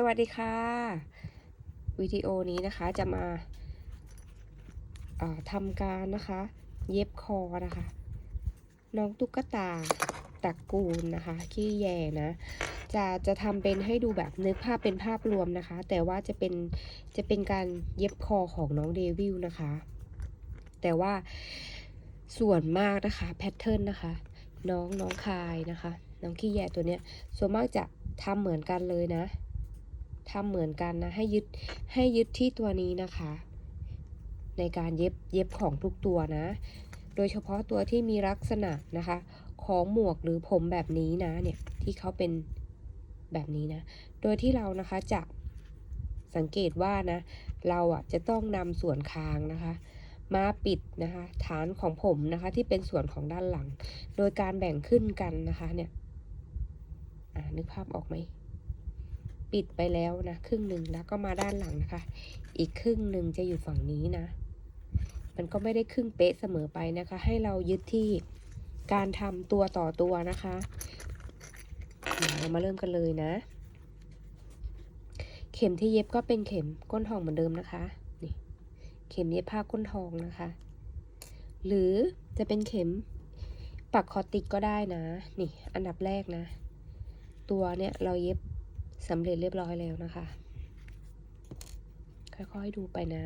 สวัสดีค่ะ วิดีโอนี้นะคะจะมาาทำการนะคะ เย็บคอนะคะ น้องตุ๊กตาตระกูลนะคะ ขี้แยนะ จะจะทำเป็นให้ดูแบบนึกภาพเป็นภาพรวมนะคะ แต่ว่าจะเป็นจะเป็นการเย็บคอของน้องเดวิลนะคะ แต่ว่าส่วนมากนะคะแพทเทิร์นนะคะ น้องน้องคายนะคะ น้องขี้แยตัวเนี้ยส่วนมากจะทำเหมือนกันเลยนะ ทำเหมือนกันนะ ให้ยึดให้ยึดที่ตัวนี้นะคะ ในการเย็บเย็บของทุกตัวนะ โดยเฉพาะตัวที่มีลักษณะนะคะ ของหมวกหรือผมแบบนี้นะเนี่ยที่เขาเป็นแบบนี้นะ โดยที่เรานะคะจะสังเกตว่านะ เราอะจะต้องนำส่วนคางนะคะ มาปิดนะคะ ฐานของผมนะคะ ที่เป็นส่วนของด้านหลัง โดยการแบ่งขึ้นกันนะคะเนี่ยนึกภาพออกไหม ปิดไปแล้วนะครึ่งหนึ่งแล้วก็มาด้านหลังนะคะ อีกครึ่งหนึ่งจะอยู่ฝั่งนี้นะ มันก็ไม่ได้ครึ่งเป๊ะเสมอไปนะคะ ให้เรายึดที่การทำตัวต่อตัวนะคะเดี๋ยวเรามาเริ่มกันเลยนะ เข็มที่เย็บก็เป็นเข็มก้นทองเหมือนเดิมนะคะนี่เข็มเย็บผ้าก้นทองนะคะ หรือจะเป็นเข็มปักคอติกก็ได้นะ นี่ อันดับแรกนะ ตัวเนี่ยเราเย็บ สำเร็จเรียบร้อยแล้วนะคะ ค่อยๆดูไปนะ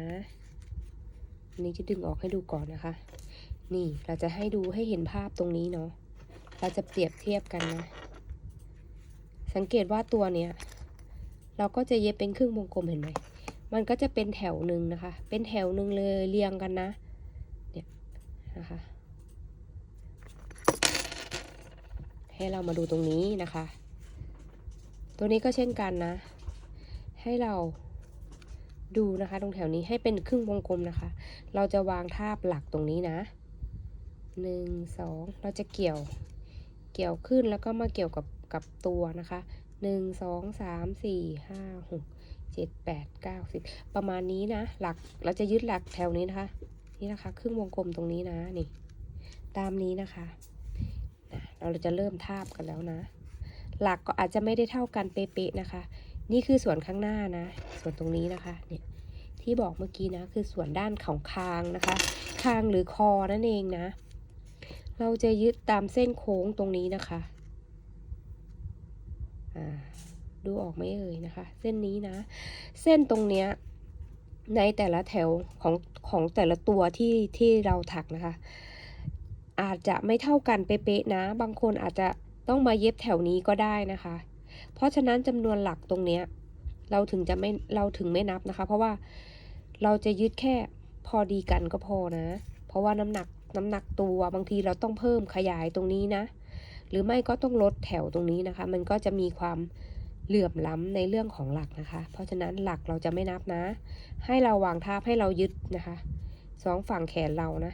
อันนี้จะดึงออกให้ดูก่อนนะคะ นี่เราจะให้ดูให้เห็นภาพตรงนี้เนาะ เราจะเปรียบเทียบกันนะ สังเกตว่าตัวเนี้ยเราก็จะเย็บเป็นครึ่งวงกลมเห็นไหม มันก็จะเป็นแถวหนึ่งนะคะ เป็นแถวหนึ่งเลยเรียงกันนะ เนี่ยนะคะ ให้เรามาดูตรงนี้นะคะ ตัวนี้ก็เช่นกันนะ ให้เราดูนะคะ ตรงแถวนี้ให้เป็นครึ่งวงกลมนะคะ เราจะวางทาบหลักตรงนี้นะหนึ่งสองเราจะเกี่ยวเกี่ยวขึ้นแล้วก็มาเกี่ยวกับกับตัวนะคะหนึ่งสองสามสี่ห้าหกเจ็ดแปดเก้าสิบประมาณนี้นะ หลักเราจะยึดหลักแถวนี้นะคะ นี่นะคะ ครึ่งวงกลมตรงนี้นะนี่ ตามนี้นะคะนะเราจะเริ่มทาบกันแล้วนะ หลักก็อาจจะไม่ได้เท่ากันเป๊ะๆนะคะ นี่คือส่วนข้างหน้านะ ส่วนตรงนี้นะคะเนี่ยที่บอกเมื่อกี้นะคือส่วนด้านของคางนะคะ คางหรือคอนั่นเองนะ เราจะยึดตามเส้นโค้งตรงนี้นะคะดูออกไหมเอ่ยนะคะ เส้นนี้นะ เส้นตรงเนี้ยในแต่ละแถวของของแต่ละตัวที่ที่เราถักนะคะ อาจจะไม่เท่ากันเป๊ะๆนะ บางคนอาจจะ ต้องมาเย็บแถวนี้ก็ได้นะคะ เพราะฉะนั้นจำนวนหลักตรงเนี้ยเราถึงจะไม่เราถึงไม่นับนะคะ เพราะว่าเราจะยึดแค่พอดีกันก็พอนะ เพราะว่าน้ำหนักน้ำหนักตัวบางทีเราต้องเพิ่มขยายตรงนี้นะ หรือไม่ก็ต้องลดแถวตรงนี้นะคะ มันก็จะมีความเหลื่อมล้ำในเรื่องของหลักนะคะ เพราะฉะนั้นหลักเราจะไม่นับนะ ให้เราวางทาบให้เรายึดนะคะสองฝั่งแขนเรานะ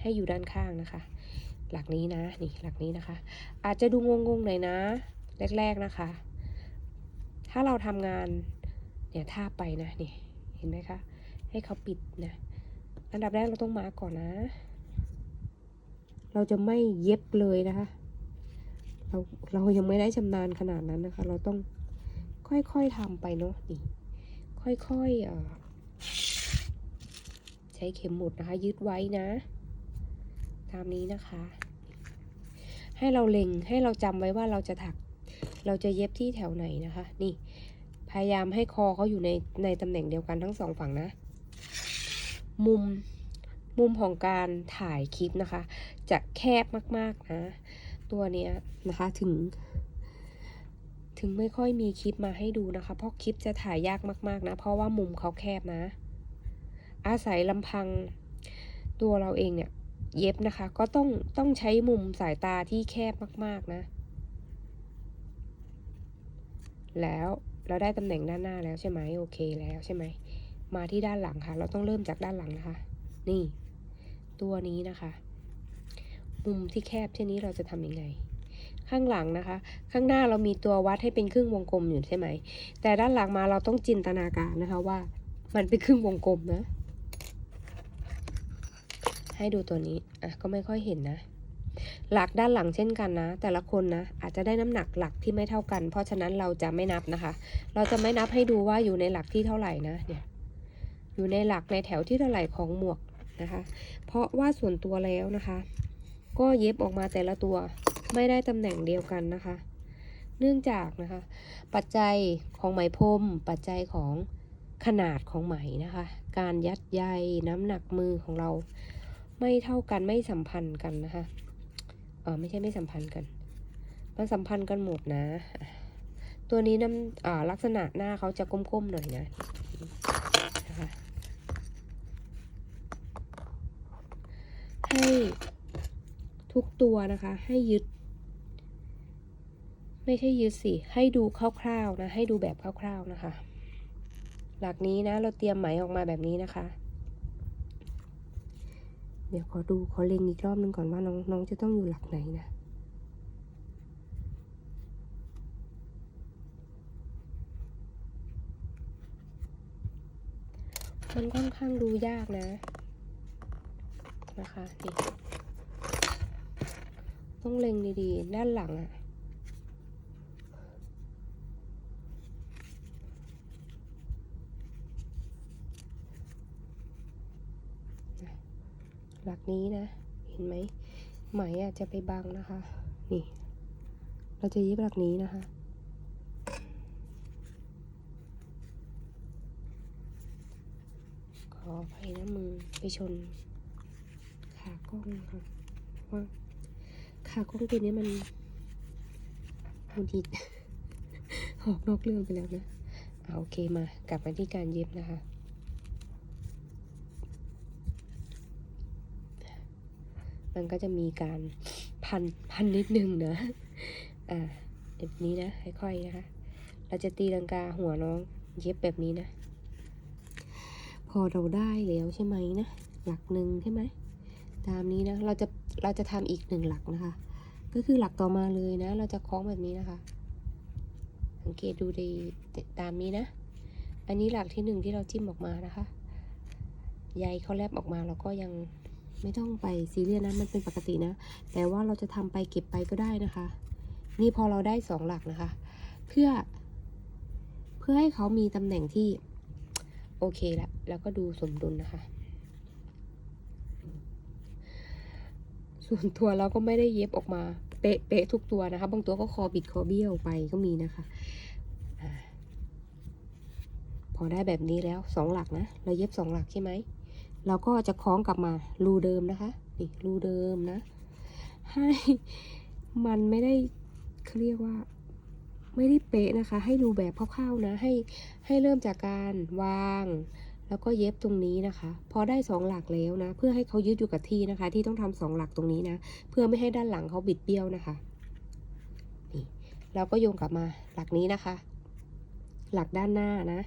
ให้อยู่ด้านข้างนะคะ หลักนี้นะนี่หลักนี้นะคะ อาจจะดูงงๆหน่อยนะ แรก ๆนะคะ ถ้าเราทำงานเนี่ยท่าไปนะนี่เห็นไหมคะ ให้เขาปิดนะอันดับแรกเราต้องมากก่อนนะ เราจะไม่เย็บเลยนะคะ เราเรายังไม่ได้ชำนาญขนาดนั้นนะคะ เราต้องค่อยๆทำไปเนาะนี่ ค่อยๆเอ่อใช้เข็มหมุดนะคะ ยึดไว้นะ ตามนี้นะคะ ให้เราเล็งให้เราจำไว้ว่าเราจะถัก เราจะเย็บที่แถวไหนนะคะ นี่ พยายามให้คอเขาอยู่ในในตำแหน่งเดียวกันทั้งสองฝั่งนะ มุมมุมของการถ่ายคลิปนะคะ จะแคบมากๆนะ ตัวเนี้ยนะคะถึง ถึงไม่ค่อยมีคลิปมาให้ดูนะคะ เพราะคลิปจะถ่ายยากมากๆนะ เพราะว่ามุมเขาแคบนะ อาศัยลำพังตัวเราเองเนี่ย เย็บนะคะ ก็ต้องต้องใช้มุมสายตาที่แคบมากๆนะ แล้วเราได้ตำแหน่งด้านหน้าแล้วใช่ไหมโอเคแล้วใช่ไหมมาที่ด้านหลังค่ะ เราต้องเริ่มจากด้านหลังนะคะ นี่ ตัวนี้นะคะ มุมที่แคบเช่นนี้เราจะทำยังไง ข้างหลังนะคะ ข้างหน้าเรามีตัววัดให้เป็นครึ่งวงกลมอยู่ใช่ไหม แต่ด้านหลังมาเราต้องจินตนาการนะคะว่า มันเป็นครึ่งวงกลมนะ ให้ดูตัวนี้อะก็ไม่ค่อยเห็นนะ หลักด้านหลังเช่นกันนะ แต่ละคนนะอาจจะได้น้ำหนักหลักที่ไม่เท่ากัน เพราะฉะนั้นเราจะไม่นับนะคะ เราจะไม่นับให้ดูว่าอยู่ในหลักที่เท่าไหร่นะเนี่ยอยู่ในหลักในแถวที่เท่าไหร่ของหมวกนะคะ เพราะว่าส่วนตัวแล้วนะคะ ก็เย็บออกมาแต่ละตัวไม่ได้ตำแหน่งเดียวกันนะคะ เนื่องจากนะคะ ปัจจัยของไหมพรมปัจจัยของขนาดของไหมนะคะ การยัดใยน้ำหนักมือของเรา ไม่เท่ากันไม่สัมพันธ์กันนะคะเออไม่ใช่ไม่สัมพันธ์กัน มันสัมพันธ์กันหมดนะ ตัวนี้น้ำอ่าลักษณะหน้าเขาจะก้มๆหน่อยนะนะคะให้ทุกตัวนะคะ ให้ยึด ไม่ใช่ยึดสิ ให้ดูคร่าวๆนะ ให้ดูแบบคร่าวๆนะคะ หลักนี้นะ เราเตรียมไหมออกมาแบบนี้นะคะ เดี๋ยวขอดูขอเล็งอีกรอบนึงก่อนว่าน้องน้องจะต้องอยู่หลักไหนนะ มันค่อนข้างดูยากนะ นะคะนี่ต้องเล็งดีๆ ด้านหลังอะ หลักนี้นะ เห็นไหมไหมอะจะไปบังนะคะ นี่ เราจะเย็บหลักนี้นะคะ ขออภัยนะมือไปชน ขากล้องนะคะว่าขากล้องตัวนี้มันหงุดหงิดออกนอกเรื่องไปแล้วนะเอาโอเคมากลับมาที่การเย็บนะคะ มันก็จะมีการพันพันนิดนึงนะอ่าแบบนี้นะค่อยๆนะคะ เราจะตีลังกาหัวน้องเย็บแบบนี้นะ พอเราได้แล้วใช่ไหมนะ หลักหนึ่งใช่ไหมตามนี้นะเราจะเราจะทำอีกหนึ่งหลักนะคะ ก็คือหลักต่อมาเลยนะ เราจะคล้องแบบนี้นะคะ สังเกตดูดีตามนี้นะ อันนี้หลักที่หนึ่งที่เราจิ้มออกมานะคะใยเขาแลบออกมาเราก็ยัง ไม่ต้องไปซีเรียสนะมันเป็นปกตินะ แต่ว่าเราจะทำไปเก็บไปก็ได้นะคะ นี่พอเราได้สองหลักนะคะ เพื่อ เพื่อให้เขามีตำแหน่งที่ โอเคละแล้วก็ดูสมดุลนะคะ ส่วนตัวเราก็ไม่ได้เย็บออกมาเป๊ะเป๊ะทุกตัวนะคะ บางตัวก็คอบิดคอเบี้ยวไปก็มีนะคะพอได้แบบนี้แล้วสองหลักนะ เราเย็บสองหลักใช่ไหม เราก็จะคล้องกลับมารูเดิมนะคะนี่รูเดิมนะ ให้มันไม่ได้เขาเรียกว่า ไม่ได้เป๊ะนะคะ ให้ดูแบบคร่าวๆนะ ให้ให้เริ่มจากการวาง แล้วก็เย็บตรงนี้นะคะ พอได้สองหลักแล้วนะ เพื่อให้เขายึดอยู่กับที่นะคะ ที่ต้องทำสองหลักตรงนี้นะ เพื่อไม่ให้ด้านหลังเขาบิดเบี้ยวนะคะนี่เราก็โยงกลับมาหลักนี้นะคะ หลักด้านหน้านะ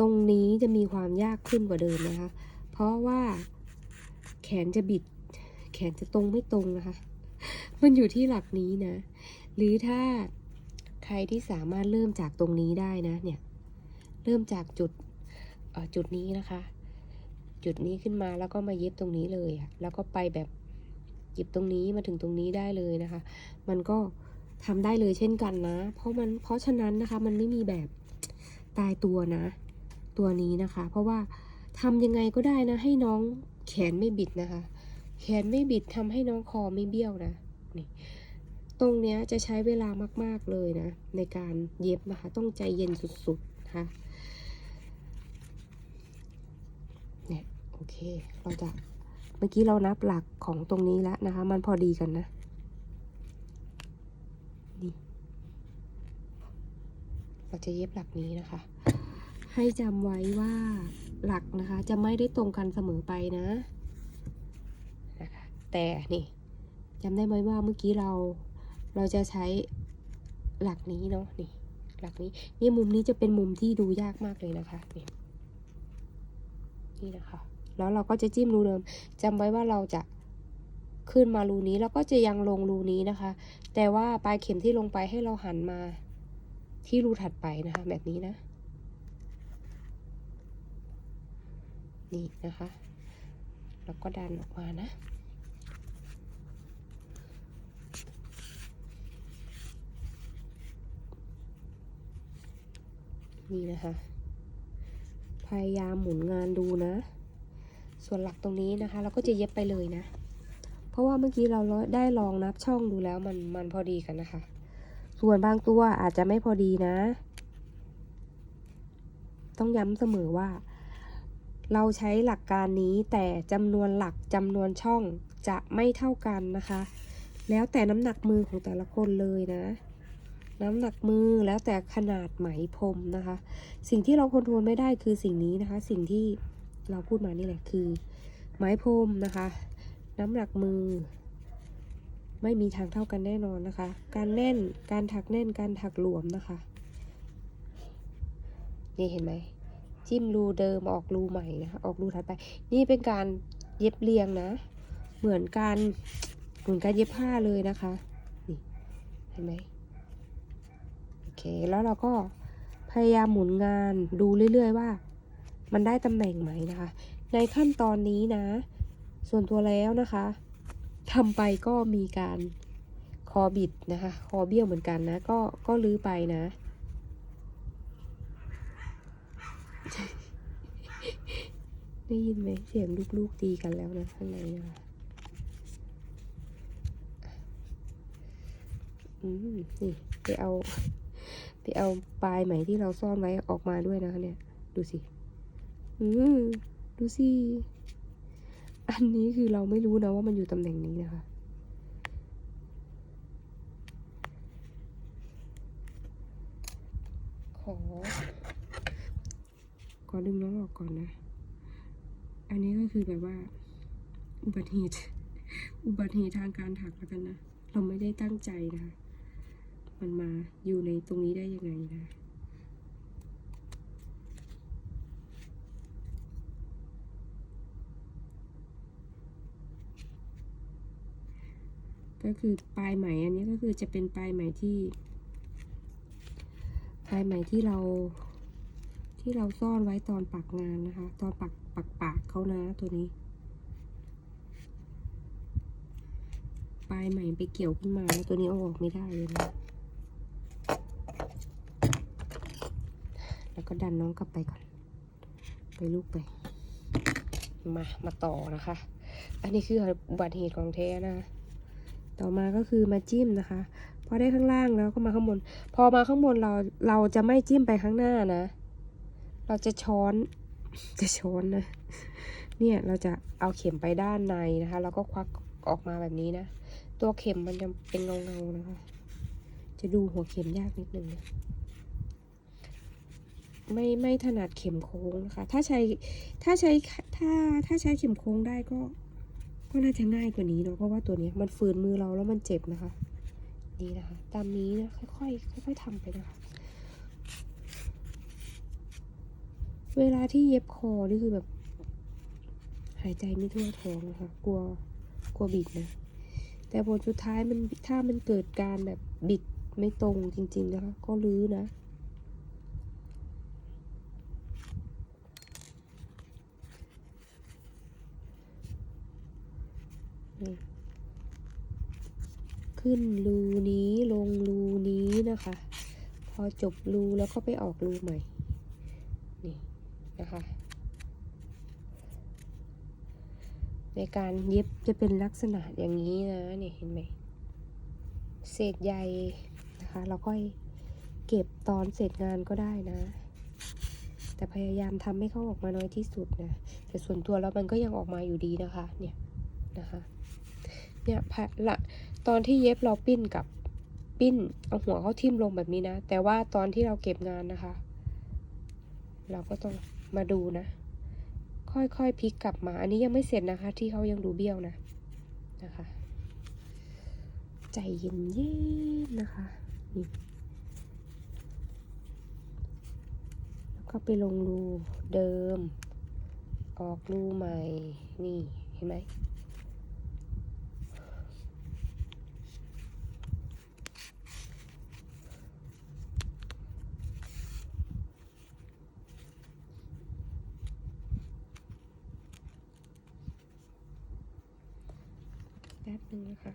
ตรงนี้จะมีความยากขึ้นกว่าเดิมนะคะ เพราะว่าแขนจะบิด แขนจะตรงไม่ตรงนะคะ มันอยู่ที่หลักนี้นะ หรือถ้าใครที่สามารถเริ่มจากตรงนี้ได้นะเนี่ย เริ่มจากจุดจุดนี้นะคะ จุดนี้ขึ้นมาแล้วก็มาเย็บตรงนี้เลยอะแล้วก็ไปแบบหยิบตรงนี้มาถึงตรงนี้ได้เลยนะคะ มันก็ทำได้เลยเช่นกันนะ เพราะมันเพราะฉะนั้นนะคะ มันไม่มีแบบตายตัวนะ ตัวนี้นะคะ เพราะว่าทำยังไงก็ได้นะ ให้น้องแขนไม่บิดนะคะ แขนไม่บิดทำให้น้องคอไม่เบี้ยวนะนี่ตรงเนี้ยจะใช้เวลามาก ๆเลยนะ ในการเย็บนะคะ ต้องใจเย็นสุดๆนะคะเนี่ยโอเคเราจะเมื่อกี้เรานับหลักของตรงนี้แล้วนะคะ มันพอดีกันนะนี่เราจะเย็บหลักนี้นะคะ ให้จำไว้ว่าหลักนะคะจะไม่ได้ตรงกันเสมอไปนะนะคะแต่นี่จำได้ไหมว่าเมื่อกี้เราเราจะใช้หลักนี้เนาะนี่หลักนี้นี่มุมนี้จะเป็นมุมที่ดูยากมากเลยนะคะนี่นี่นะคะ แล้วเราก็จะจิ้มรูเดิมจำไว้ว่าเราจะขึ้นมารูนี้แล้วก็จะยังลงรูนี้นะคะ แต่ว่าปลายเข็มที่ลงไปให้เราหันมาที่รูถัดไปนะคะ แบบนี้นะ นี่นะคะ แล้วก็ดันออกมานะนี่นะคะ พยายามหมุนงานดูนะ ส่วนหลักตรงนี้นะคะ เราก็จะเย็บไปเลยนะ เพราะว่าเมื่อกี้เราได้ลองนับช่องดูแล้วมันมันพอดีกันนะคะ ส่วนบางตัวอาจจะไม่พอดีนะ ต้องย้ำเสมอว่า เราใช้หลักการนี้แต่จำนวนหลักจำนวนช่องจะไม่เท่ากันนะคะ แล้วแต่น้ำหนักมือของแต่ละคนเลยนะ น้ำหนักมือแล้วแต่ขนาดไหมพรมนะคะ สิ่งที่เราคอนโทรลไม่ได้คือสิ่งนี้นะคะ สิ่งที่เราพูดมานี่แหละคือไหมพรมนะคะ น้ำหนักมือ ไม่มีทางเท่ากันแน่นอนนะคะ การแน่นการถักแน่นการถักหลวมนะคะ นี่เห็นไหม จิ้มรูเดิมออกรูใหม่นะคะออกรูถัดไป นี่เป็นการเย็บเรียงนะ เหมือนการเหมือนการเย็บผ้าเลยนะคะนี่เห็นไหมโอเคแล้วเราก็พยายามหมุนงานดูเรื่อยๆว่า มันได้ตำแหน่งไหมนะคะ ในขั้นตอนนี้นะ ส่วนตัวแล้วนะคะทำไปก็มีการคอบิดนะคะ คอเบี้ยวเหมือนกันนะ ก็ก็ลื้อไปนะ ได้ยินไหมเสียงลูกๆตีกันแล้วนะข้างในนะคะอืมนี่ไปเอา ไปเอาปลายไหมที่เราซ่อนไว้ออกมาด้วยนะคะเนี่ย ดูสิ อืมดูสิ อันนี้คือเราไม่รู้นะว่ามันอยู่ตำแหน่งนี้นะคะขอ อดึงน้องออกก่อนนะ อันนี้ก็คือแบบว่า อุบัติเหตุอุบัติเหตุทางการถักแล้วกันนะ เราไม่ได้ตั้งใจนะคะมันมาอยู่ในตรงนี้ได้ยังไงนะก็คือปลายไหมอันนี้ก็คือจะเป็นปลายไหมที่ ปลายไหมที่เรา ที่เราซ่อนไว้ตอนปักงานนะคะ ตอนปักปักปากเขานะตัวนี้ ปลายไหมไปเกี่ยวขึ้นมาแล้วตัวนี้เอาออกไม่ได้เลยนะแล้วก็ดันน้องกลับไปก่อน ไปลูกไป มา มาต่อนะคะ อันนี้คืออุบัติเหตุของแท้นะ ต่อมาก็คือมาจิ้มนะคะ พอได้ข้างล่างแล้วก็มาข้างบน พอมาข้างบนเราเราจะไม่จิ้มไปข้างหน้านะ เราจะช้อนจะช้อนนะ เนี่ยเราจะเอาเข็มไปด้านในนะคะ แล้วก็ควักออกมาแบบนี้นะ ตัวเข็มมันจะเป็นเงาเงาๆนะคะ จะดูหัวเข็มยากนิดนึงนะไม่ไม่ถนัดเข็มโค้งนะคะ ถ้าใช้ถ้าใช้ถ้าถ้าใช้เข็มโค้งได้ก็ก็น่าจะง่ายกว่านี้เนาะเพราะว่าตัวนี้มันฝืนมือเราแล้วมันเจ็บนะคะนี่นะคะ ตามนี้นะค่อยๆค่อยๆทำไปนะคะ เวลาที่เย็บคอนี่คือแบบ หายใจไม่ทั่วท้องนะคะกลัวกลัวบิดนะ แต่ผลสุดท้ายมันถ้ามันเกิดการแบบบิดไม่ตรงจริง ๆ นะคะ ก็รื้อนะขึ้นรูนี้ลงรูนี้นะคะ พอจบรูแล้วก็ไปออกรูใหม่ นะคะ ในการเย็บจะเป็นลักษณะอย่างนี้นะเนี่ยเห็นไหมเศษใยนะคะเราก็เก็บตอนเสร็จงานก็ได้นะ แต่พยายามทำให้เขาออกมาน้อยที่สุดนะแต่ส่วนตัวแล้วมันก็ยังออกมาอยู่ดีนะคะเนี่ยนะคะเนี่ยพะละตอนที่เย็บเราปิ้นกับปิ้นเอาหัวเข้าทิ่มลงแบบนี้นะ แต่ว่าตอนที่เราเก็บงานนะคะ เราก็ต้อง มาดูนะ ค่อยๆพลิกกลับมา อันนี้ยังไม่เสร็จนะคะ ที่เขายังดูเบี้ยวนะนะคะ ใจเย็นๆนะคะนี่แล้วก็ไปลงรูเดิม ออกรูใหม่ นี่เห็นไหม ป๊บนึงนะคะ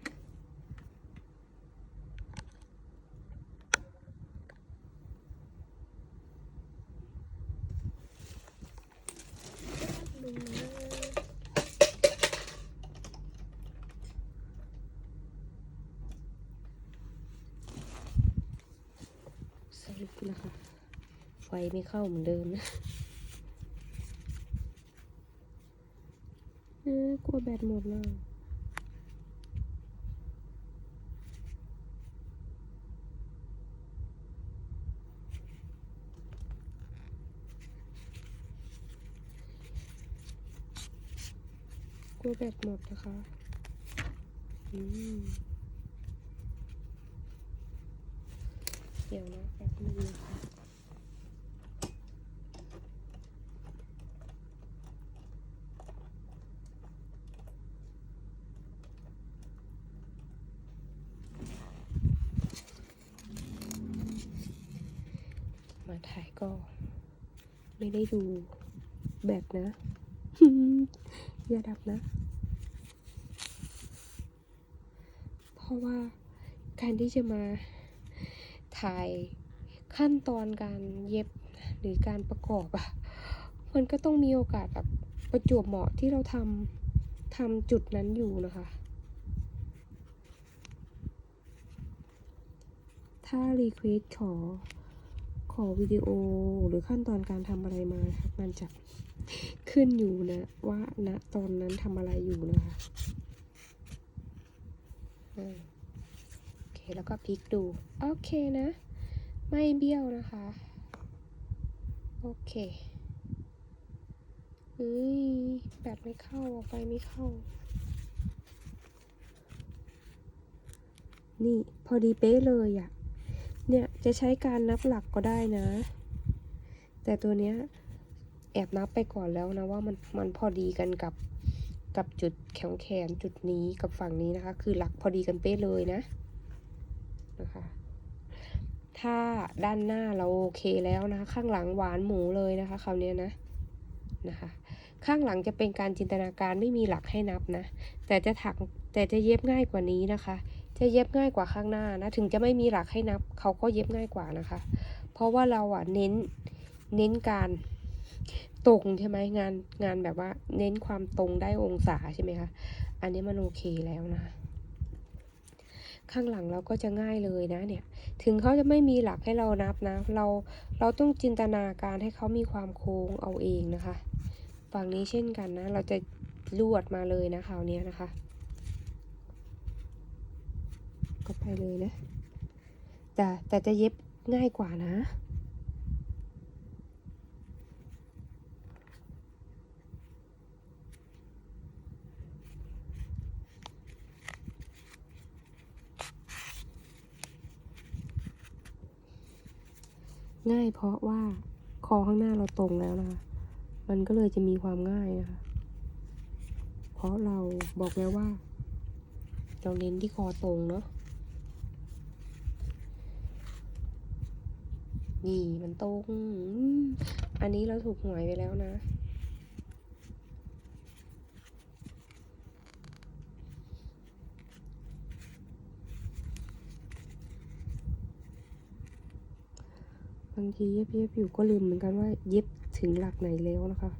สรุปนะคะ ไฟไม่เข้าเหมือนเดิมนะกลัวแบตหมดแล้ว ดนะคะเดี๋ยวนะแป๊บนึงนะคะมาถ่ายก็ไม่ได้ดูแบบนะ อย่าดับนะ เพ ราะว่าการที่จะมาถ่ายขั้นตอนการเย็บหรือการประกอบอะมันก็ต้องมีโอกาสแบบประจวบเหมาะที่เราทำทำจุดนั้นอยู่นะคะ ถ้ารีเควสขอขอวิดีโอหรือขั้นตอนการทำอะไรมาค่ะมันจะขึ้นอยู่นะว่าณตอนนั้นทำอะไรอยู่นะคะ โอเค แล้วก็พลิกดู โอเคนะ ไม่เบี้ยวนะคะ โอเคเฮ้ยแบตไม่เข้าออกไปไม่เข้า นี่พอดีเป๊ะเลยอะ่ะ เนี่ยจะใช้การนับหลักก็ได้นะ แต่ตัวเนี้ยแอบนับไปก่อนแล้วนะว่ามันมันพอดีกันกับ กับจุดแขนแขนจุดนี้กับฝั่งนี้นะคะ คือหลักพอดีกันเป๊ะเลยนะนะคะ ถ้าด้านหน้าเราโอเคแล้วนะคะ ข้างหลังหวานหมูเลยนะคะคราวนี้นะนะคะ ข้างหลังจะเป็นการจินตนาการไม่มีหลักให้นับนะ แต่จะถักแต่จะเย็บง่ายกว่านี้นะคะ จะเย็บง่ายกว่าข้างหน้านะ ถึงจะไม่มีหลักให้นับ เขาก็เย็บง่ายกว่านะคะ เพราะว่าเราอะเน้นเน้นการ ตรงใช่ไหมงานงานแบบว่า เน้นความตรงได้องศาใช่ไหมคะ อันนี้มันโอเคแล้วนะ ข้างหลังเราก็จะง่ายเลยนะเนี่ย ถึงเขาจะไม่มีหลักให้เรานับนะ เราเราต้องจินตนาการให้เขามีความโค้งเอาเองนะคะ ฝั่งนี้เช่นกันนะ เราจะลวดมาเลยนะคราวนี้นะคะ ก็ไปเลยนะแต่แต่จะเย็บง่ายกว่านะ ง่ายเพราะว่าคอข้างหน้าเราตรงแล้วนะคะ มันก็เลยจะมีความง่ายนะคะ เพราะเราบอกแล้วว่า เราเน้นที่คอตรงเนาะ นี่มันตรง อันนี้เราถูกหวยไปแล้วนะางทีเย็บเย็บอยู่ก็ลืมเหมือนกันว่าเย็บถึงหลักไหนแล้วนะคะ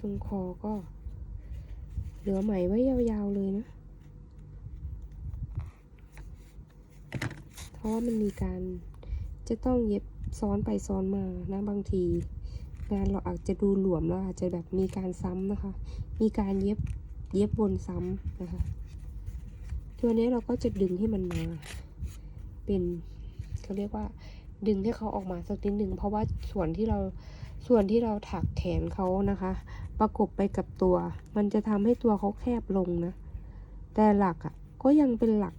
ตรงคอก็เหลือไหมไว้ยาวๆเลยนะ เพราะว่ามันมีการจะต้องเย็บซ้อนไปซ้อนมานะบางที งานเราอาจจะดูหลวมแล้วอาจจะแบบมีการซ้ำนะคะ มีการเย็บเย็บวนซ้ำนะคะตัวนี้เราก็จะดึงให้มันมา เป็นเขาเรียกว่า ดึงให้เขาออกมาสักนิดหนึ่งเพราะว่าส่วนที่เราส่วนที่เราถักแขนเขานะคะ ประกบไปกับตัว มันจะทำให้ตัวเขาแคบลงนะ แต่หลักอะก็ยังเป็นหลัก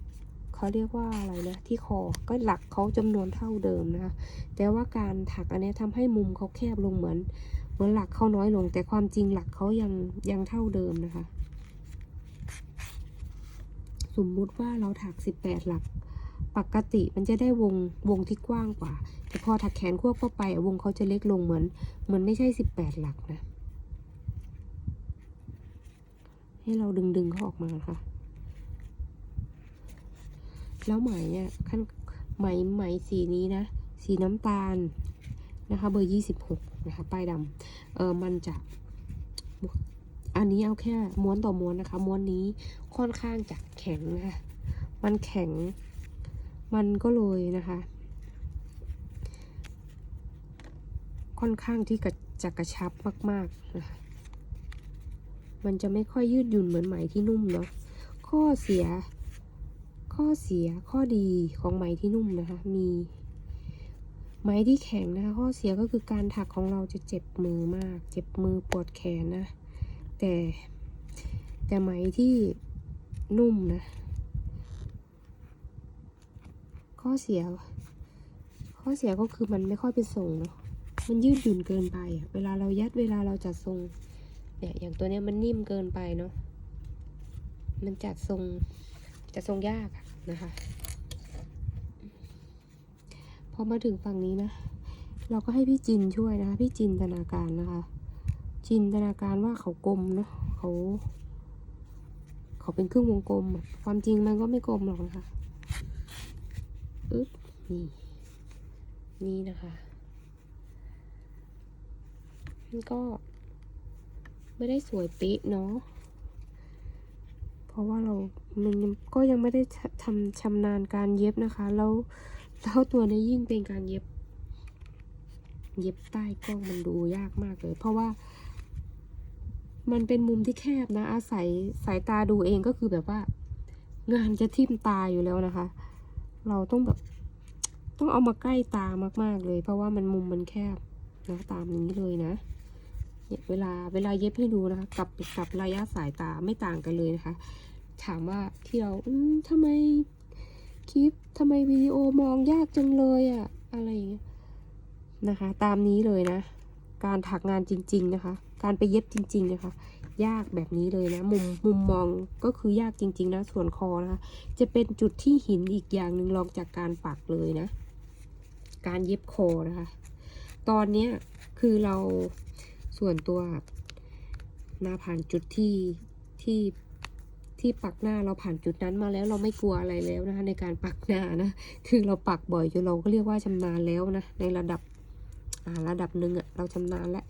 เขาเรียกว่าอะไรนะที่คอก็หลักเขาจำนวนเท่าเดิมนะคะแต่ว่าการถักอันนี้ยทำให้มุมเขาแคบลงเหมือนเหมือนหลักเขาน้อยลง แต่ความจริงหลักเขายังยังเท่าเดิมนะคะ สมมุติว่าเราถัก 18 หลัก ปกติมันจะได้วงวงที่กว้างกว่า แต่พอถักแขนควบเข้าไปวงเขาจะเล็กลงเหมือนเหมือนไม่ใช่ 18 หลักนะ ให้เราดึงดึงเขาออกมาค่ะ แล้วไหมอะขั้นไหมไหมสีนี้นะ สีน้ำตาลนะคะ เบอร์26นะคะป้ายดำเออมันจะ อันนี้เอาแค่ม้วนต่อม้วนนะคะ ม้วนนี้ค่อนข้างจะแข็งนะคะมันแข็ง มันก็เลยนะคะ ค่อนข้างที่จะกระชับมากๆนะคะมันจะไม่ค่อยยืดหยุ่นเหมือนไหมที่นุ่มเนาะข้อเสีย ข้อเสียข้อดีของไหมที่นุ่มนะคะ มีไหมที่แข็งนะคะ ข้อเสียก็คือการถักของเราจะเจ็บมือมาก เจ็บมือปวดแขนนะ แต่แต่ไหมที่นุ่มนะ ข้อเสีย ข้อเสียก็คือมันไม่ค่อยเป็นทรงเนาะมันยืดหยุ่นเกินไปอะเวลาเรายัดเวลาเราจัดทรงเนี่ยอย่างตัวเนี้ยมันนิ่มเกินไปเนาะมันจัดทรงจัดทรงยากอะ นะคะ พอมาถึงฝั่งนี้นะ เราก็ให้พี่จินช่วยนะคะ พี่จินตนาการนะคะ จินตนาการว่าเขากลมเนาะเขา เขาเป็นครึ่งวงกลม ความจริงมันก็ไม่กลมหรอกนะคะอึ๊บนี่นี่นะคะมันก็ไม่ได้สวยเป๊ะเนาะ เพราะว่าเรามันยังก็ยังไม่ได้ทำชำนาญการเย็บนะคะ แล้วแล้วตัวนี้ยิ่งเป็นการเย็บ เย็บใต้กล้องมันดูยากมากเลย เพราะว่า มันเป็นมุมที่แคบนะ อาศัยสายตาดูเองก็คือแบบว่า งานจะทิ่มตาอยู่แล้วนะคะ เราต้องแบบต้องเอามาใกล้ตามาก ๆ เลย เพราะว่ามันมุมมันแคบนะตามนี้เลยนะ เนี่ยเวลาเวลาเย็บให้ดูนะคะ กับกับระยะสายตาไม่ต่างกันเลยนะคะ ถามว่าที่เราอืมทำไมคลิปทำไมวิดีโอมองยากจังเลยอะอะไรอย่างเงี้ยนะคะ ตามนี้เลยนะ การถักงานจริง ๆนะคะ การไปเย็บจริง ๆ นะคะ ยากแบบนี้เลยนะ มุมมุมมองก็คือยากจริง ๆ นะ ส่วนคอนะคะ จะเป็นจุดที่หินอีกอย่างหนึ่งรองจากการปักเลยนะ การเย็บคอนะคะ ตอนเนี้ยคือเรา ส่วนตัวหน้าผ่านจุดที่ที่ที่ปักหน้าเราผ่านจุดนั้นมาแล้วเราไม่กลัวอะไรแล้วนะคะ ในการปักหน้านะคือเราปักบ่อยจนเราก็เรียกว่าชำนาญแล้วนะในระดับอ่าระดับหนึ่งอะเราชำนาญแล้ว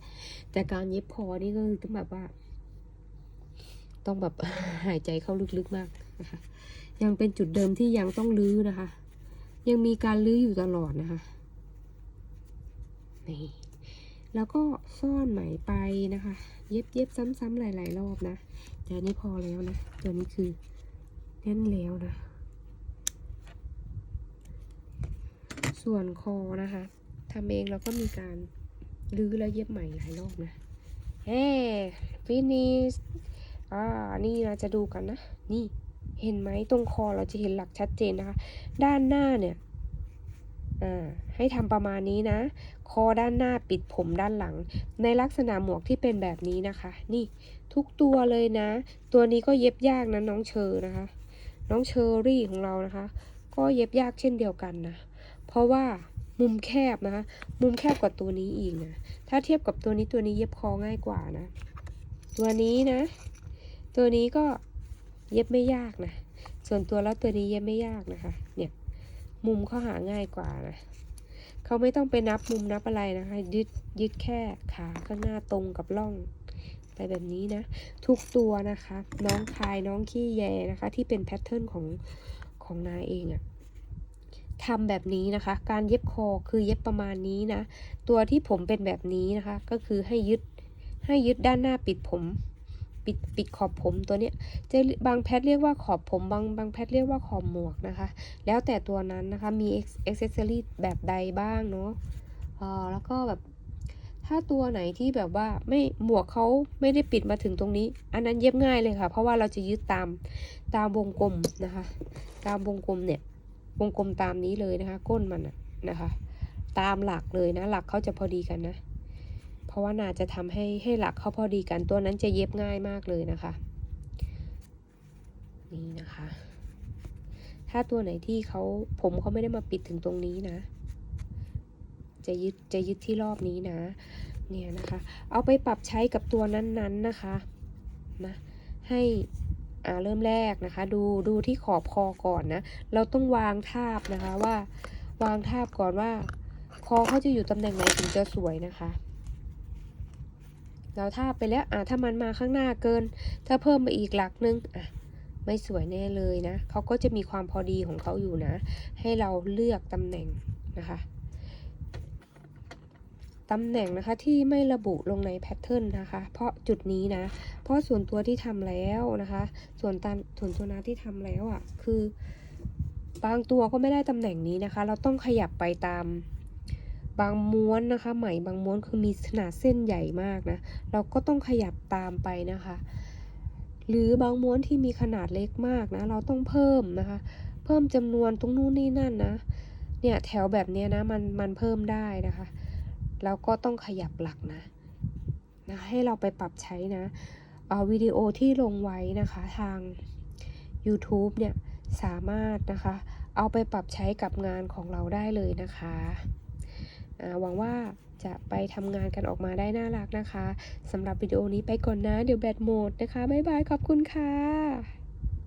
แต่การเย็บคอนี่ก็คือต้องแบบว่า ต้องแบบหายใจเข้าลึกๆมากนะคะ ยังเป็นจุดเดิมที่ยังต้องลื้อนะคะ ยังมีการลื้ออยู่ตลอดนะคะนี่ แล้วก็ซ่อนไหมไปนะคะ เย็บเย็บซ้ำๆหลาย ๆ รอบนะแต่อันนี้พอแล้วนะตัวนี้คือแน่นแล้วนะ ส่วนคอนะคะทำเองแล้วก็มีการรื้อแล้วเย็บใหม่หลายรอบนะเฮ้ฟินิสอ่านี่เราจะดูกันนะ นี่เห็นไหมตรงคอเราจะเห็นหลักชัดเจนนะคะ ด้านหน้าเนี่ย อ่า ให้ทำประมาณนี้นะ คอด้านหน้าปิดผมด้านหลัง ในลักษณะหมวกที่เป็นแบบนี้นะคะ นี่ทุกตัวเลยนะ ตัวนี้ก็เย็บยากนะน้องเชอร์นะคะ น้องเชอรี่ของเรานะคะ ก็เย็บยากเช่นเดียวกันนะ เพราะว่ามุมแคบนะคะ มุมแคบกว่าตัวนี้อีกนะ ถ้าเทียบกับตัวนี้ตัวนี้เย็บคอง่ายกว่านะ ตัวนี้นะ ตัวนี้ก็เย็บไม่ยากนะ ส่วนตัวแล้วตัวนี้เย็บไม่ยากนะคะ เนี่ย มุมเขาหาง่ายกว่านะ เขาไม่ต้องไปนับมุมนับอะไรนะคะ ยึดยึดแค่ขาข้างหน้าตรงกับร่องไปแบบนี้นะ ทุกตัวนะคะ น้องคายน้องขี้แยนะคะ ที่เป็นแพทเทิร์นของของนายเองอะทำแบบนี้นะคะ การเย็บคอคือเย็บประมาณนี้นะ ตัวที่ผมเป็นแบบนี้นะคะ ก็คือให้ยึดให้ยึดด้านหน้าปิดผม ปิดปิดขอบผมตัวเนี้ยจะบางแพทเรียกว่าขอบผมบางบางแพทเรียกว่าขอบหมวกนะคะ แล้วแต่ตัวนั้นนะคะมีเอ็กเซสซอรี่แบบใดบ้างเนาะอ่าแล้วก็แบบถ้าตัวไหนที่แบบว่าไม่หมวกเขาไม่ได้ปิดมาถึงตรงนี้ อันนั้นเย็บง่ายเลยค่ะ เพราะว่าเราจะยึดตามตามวงกลมนะคะ ตามวงกลมเนี่ยวงกลมตามนี้เลยนะคะ ก้นมันนะคะ ตามหลักเลยนะ หลักเขาจะพอดีกันนะ เพราะว่านาจะทำให้ให้หลักเขาพอดีกันตัวนั้นจะเย็บง่ายมากเลยนะคะ นี่นะคะ ถ้าตัวไหนที่เขาผมเขาไม่ได้มาปิดถึงตรงนี้นะ จะยึดจะยึดที่รอบนี้นะ เนี่ยนะคะ เอาไปปรับใช้กับตัวนั้นๆนะคะนะให้อ่าเริ่มแรกนะคะ ดูดูที่ขอบคอก่อนนะ เราต้องวางทาบนะคะว่าวางทาบก่อนว่า คอเขาจะอยู่ตำแหน่งไหนถึงจะสวยนะคะ เราทาบไปแล้วอะถ้ามันมาข้างหน้าเกิน ถ้าเพิ่มไปอีกหลักนึงอะไม่สวยแน่เลยนะเขาก็จะมีความพอดีของเขาอยู่นะ ให้เราเลือกตำแหน่งนะคะตำแหน่งนะคะที่ไม่ระบุลงในแพทเทิร์นนะคะ เพราะจุดนี้นะ เพราะส่วนตัวที่ทำแล้วนะคะ ส่วนตันส่วนตัวนาที่ทำแล้วอะ่ะ คือบางตัวก็ไม่ได้ตำแหน่งนี้นะคะ เราต้องขยับไปตาม บางม้วนนะคะไหมบางม้วนคือมีขนาดเส้นใหญ่มากนะ เราก็ต้องขยับตามไปนะคะ หรือบางม้วนที่มีขนาดเล็กมากนะ เราต้องเพิ่มนะคะ เพิ่มจำนวนตรงนู้นนี่นั่นนะ เนี่ยแถวแบบเนี้ยนะมันมันเพิ่มได้นะคะแล้วก็ต้องขยับหลักนะนะ ให้เราไปปรับใช้นะเอาวิดีโอที่ลงไว้นะคะทาง YouTube เนี่ยสามารถนะคะ เอาไปปรับใช้กับงานของเราได้เลยนะคะ หวังว่าจะไปทำงานกันออกมาได้น่ารักนะคะสำหรับวิดีโอนี้ไปก่อนนะ เดี๋ยวแบตหมดนะคะ บ๊ายบาย ขอบคุณค่ะ